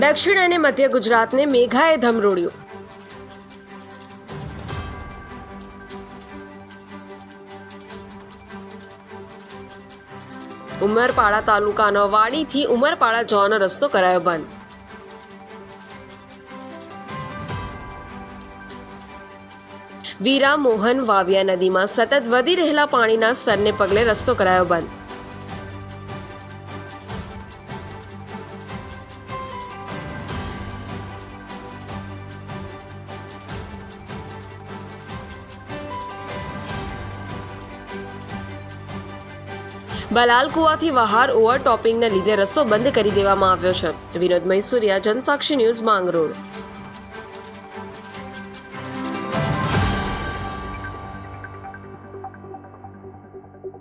દક્ષિણ અને મધ્ય ગુજરાતને મેઘાએ ધમરોળ્યું. ઉમરપાડા તાલુકાનો વાડીથી ઉમરપાડા જવાનો રસ્તો કરાયો બંધ. વીરા મોહન વાવિયા નદીમાં સતત વધી રહેલા પાણીના સ્તરને પગલે રસ્તો કરાયો બંધ. બલાલ કુવાથી વહાર ઓવરટોપિંગને લીધે રસ્તો બંધ કરી દેવામાં આવ્યો છે. વિનોદ મૈસુરિયા, જનસાક્ષી ન્યૂઝ માંગરોળ.